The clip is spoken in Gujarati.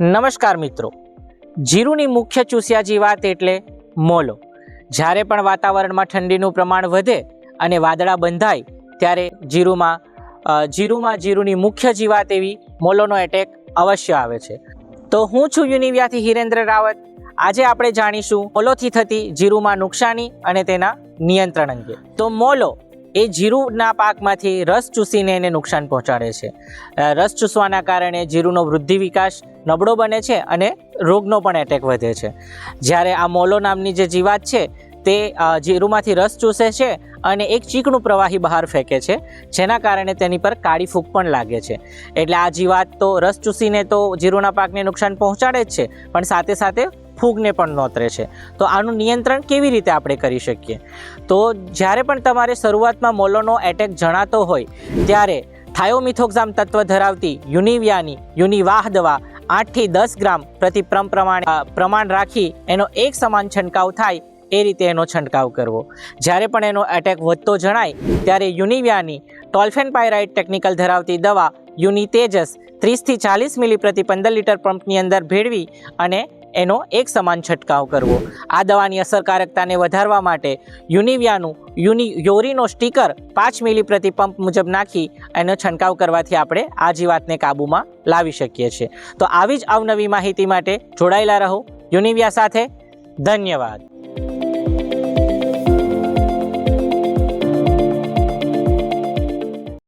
નમસ્કાર મિત્રો. જીરુની મુખ્ય ચૂસ્યા જીવાત એટલે મોલો. જ્યારે પણ વાતાવરણમાં ઠંડીનું પ્રમાણ વધે અને વાદળા બંધાય, ત્યારે જીરુંમાં જીરુમાં જીરુની મુખ્ય જીવાત એવી મોલોનો એટેક અવશ્ય આવે છે. તો હું છું યુનિવ્યાથી હિરેન્દ્ર રાવત. આજે આપણે જાણીશું મોલોથી થતી જીરુમાં નુકસાની અને તેના નિયંત્રણ અંગે. તો મોલો એ જીરુના પાકમાંથી રસ ચૂસીને એને નુકસાન પહોંચાડે છે. રસ ચૂસવાના કારણે જીરુનો વૃદ્ધિ વિકાસ નબળો બને છે અને રોગનો પણ એટેક વધે છે. જ્યારે આ મોલો નામની જે જીવાત છે, તે જીરુમાંથી રસ ચૂસે છે અને એક ચીકણું પ્રવાહી બહાર ફેંકે છે, જેના કારણે તેની પર કાળી ફૂગ પણ લાગે છે. એટલે આ જીવાત તો રસ ચૂસીને તો જીરુના પાકને નુકસાન પહોંચાડે જ છે, પણ સાથે સાથે ફૂગને પણ નોતરે છે. તો આનું નિયંત્રણ કેવી રીતે આપણે કરી શકીએ? તો જ્યારે પણ તમારે શરૂઆતમાં મોલોનો એટેક જણાતો હોય, ત્યારે થાયોમિથોક્ઝામ તત્વ ધરાવતી યુનિવિયાની યુનિવાહ દવા આઠથી દસ ગ્રામ પ્રતિ પ્રમ પ્રમાણે પ્રમાણ રાખી એનો એક સમાન છંટકાવ થાય એ રીતે એનો છંટકાવ કરવો. જ્યારે પણ એનો એટેક વધતો જણાય, ત્યારે યુનિવિયાની ટોલ્ફેન પાયરાઇડ ટેકનિકલ ધરાવતી દવા યુનિતેજસ ત્રીસથી ચાલીસ મિલી પ્રતિ પંદર લીટર પંપની અંદર ભેળવી અને એનો એક સમાન છંટકાવ કરવો. આ દવાની અસરકારકતાને વધારવા માટે યુનિવિયાનું યુની યોરીનો સ્ટીકર પાંચ મિલી પ્રતિ પંપ મુજબ નાખી એનો છંટકાવ કરવાથી આપણે આ જીવાતને કાબૂમાં લાવી શકીએ છીએ. તો આવી જ અવનવી માહિતી માટે જોડાયેલા રહો. યુનિવિયા સાથે ધન્યવાદ.